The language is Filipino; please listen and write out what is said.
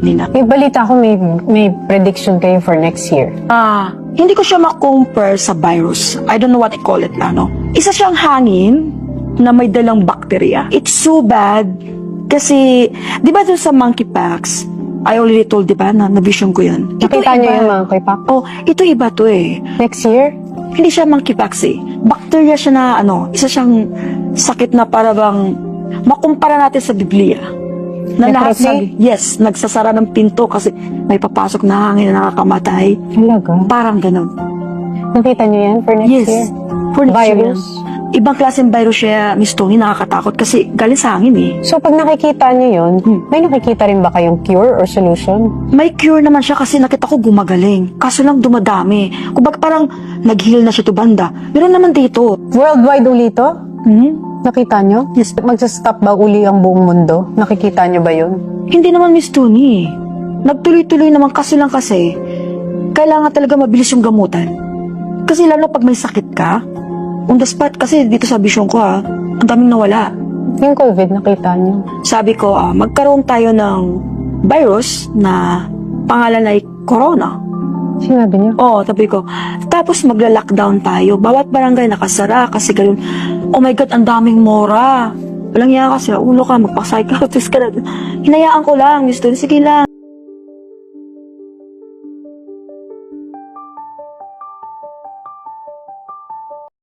Nina. May balita ko may, may prediction kayo for next year. Ah, hindi ko siya ma-compare sa virus. I don't know what I call it na, no? Isa siyang hangin na may dalang bakterya. It's so bad kasi, di ba dun sa monkeypox, I already told, di ba, na na-vision ko yun. Ito Nakita niyo yung Papa? Oh, ito iba to eh. Next year? Hindi siya monkeypox eh. Bacteria siya na ano, isa siyang sakit na para bang makumpara natin sa Biblia. Na lahat nag, yes, nagsasara ng pinto kasi may papasok na hangin na nakakamatay. Talaga? Parang ganun. Nakita niyo yan for next Yes. year? For next year Virus? yan. Ibang klaseng virus siya, Miss Tony, nakakatakot kasi galing sa hangin eh. So pag nakikita niyo yun, Hmm. may nakikita rin ba kayong cure or solution? May cure naman siya kasi nakita ko gumagaling. Kaso lang dumadami. Kumbaga parang nag-heal na siya to banda. Meron naman dito. Worldwide uli to? Hmm? Nakita niyo? Yes. Magsastop ba uli ang buong mundo? Nakikita niyo ba yun? Hindi naman Miss Tony. Nagtuloy-tuloy naman kasi lang kasi kailangan talaga mabilis yung gamutan. Kasi lalo pag may sakit ka, on the spot kasi dito sa vision ko ha, ang daming nawala. Yung COVID, nakita niyo? Sabi ko, ah, magkaroon tayo ng virus na pangalan ay corona. Sinabi niyo? Oo, sabi ko. Tapos magla-lockdown tayo. Bawat barangay nakasara kasi ganun. Oh my God, ang daming mora. Walang yan kasi, ulo ka, magpa-psychiatrist ka na. Hinayaan ko lang, Tony, sige lang.